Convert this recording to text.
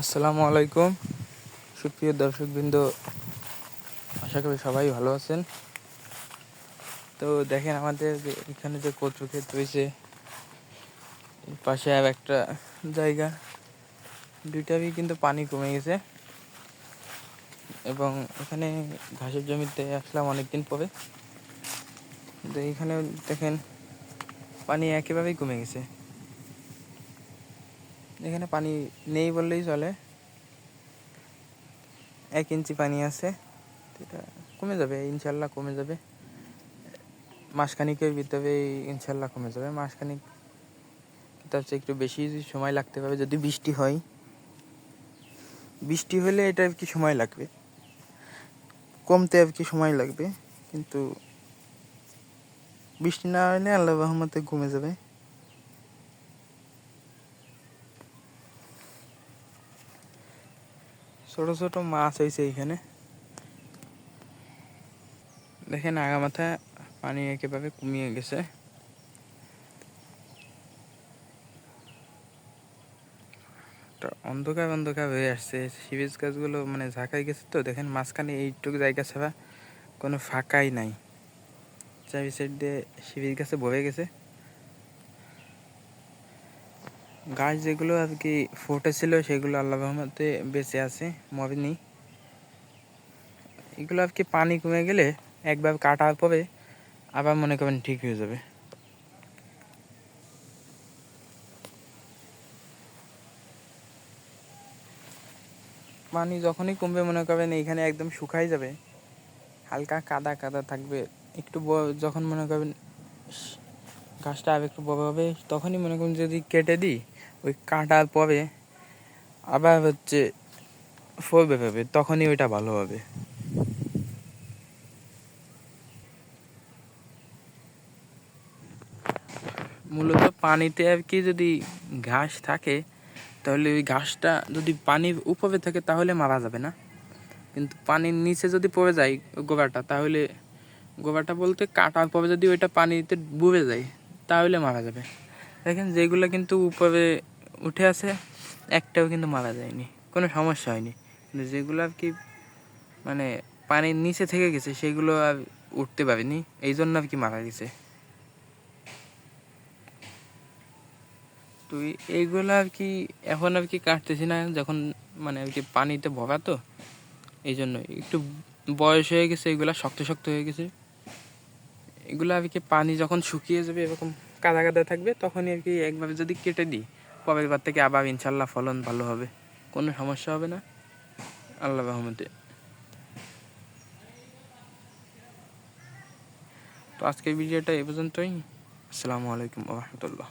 আসসালামু আলাইকুম। সুপ্রিয় দর্শকবৃন্দ, আশা করি সবাই ভালো আছেন। তো দেখেন আমাদের যে এখানে যে কচু ক্ষেত রয়েছে পাশে আর একটা জায়গা, দুইটারই কিন্তু পানি কমে গেছে। এবং এখানে ঘাসের জমিতে আসলাম অনেকদিন পরে। তো এখানে দেখেন পানি একেবারেই কমে গেছে। এখানে পানি নেই বললেই চলে। এক ইঞ্চি পানি আছে। এটা কমে যাবে ইনশাল্লাহ কমে যাবে। মাসখানিকের ভিতরে ইনশাল্লাহ কমে যাবে। মাসখানিক তার চেয়ে একটু বেশি সময় লাগতে পারে যদি বৃষ্টি হয়। বৃষ্টি হলে এটা আর কি সময় লাগবে। কমতে আর কি সময় লাগবে। কিন্তু বৃষ্টি না হলে আল্লাহ রহমতে কমে যাবে। ছোট ছোট মাছ হয়েছে এখানে দেখেন আগা মাথা পানি একেবারে কমিয়ে গেছে। অন্ধকার অন্ধকার হয়ে আসছে। সিরিজ গাছগুলো মানে ঝাঁকাই গেছে তো, দেখেন মাঝখানে এইটুকু জায়গা ছাড়া কোনো ফাঁকাই নাই। চারি সাইড দিয়ে সিরিজ গাছে ভরে গেছে। গাছ যেগুলো আর কি ফুটেছিল সেগুলো আল্লাহ রহমতে বেঁচে আছে, মরেনি। এগুলো আর কি পানি কমে গেলে একবার কাটার পরে আবার মনে করেন ঠিক হয়ে যাবে। পানি যখনই কমবে, মনে করেন এইখানে একদম শুকাই যাবে, হালকা কাদা কাদা থাকবে। একটু যখন মনে করেন গাছটা আর একটু বড় হবে, তখনই মনে করেন যদি কেটে দিই ওই কাটার পরে আবার হচ্ছে ফলবে পাবে তখনই ওইটা ভালো হবে। মূলত পানিতে আর কি যদি ঘাস থাকে, তাহলে ওই ঘাসটা যদি পানির উপরে থাকে তাহলে মারা যাবে না। কিন্তু পানির নিচে যদি পড়ে যায় ওই গোবরটা, তাহলে গোবরটা বলতে কাটার পরে যদি ওইটা পানিতে ডুবে যায়, তাহলে মারা যাবে। দেখেন যেগুলো কিন্তু উপরে উঠে আছে একটাও কিন্তু মারা যায়নি, কোনো সমস্যা হয়নি। কিন্তু যেগুলো আর কি মানে পানির নিচে থেকে গেছে, সেগুলো আর উঠতে পারেনি, এই জন্য আর কি মারা গেছে। তো এইগুলো আর কি এখন আর কি কাটতেছি না, যখন মানে আর কি পানিতে ভরা তো, এই জন্য একটু বয়স হয়ে গেছে, এগুলা শক্ত শক্ত হয়ে গেছে। এগুলো আর কি পানি যখন শুকিয়ে যাবে, এরকম কাদা কাদা থাকবে, তখনই আর কি একভাবে যদি কেটে দিই পরের বার থেকে আবার ইনশাল্লাহ ফলন ভালো হবে। কোনো সমস্যা হবে না। আল্লাহ রহমতে। তো আজকের ভিডিওটা এ পর্যন্তই। আসসালামু আলাইকুম রহমতুল্লাহ।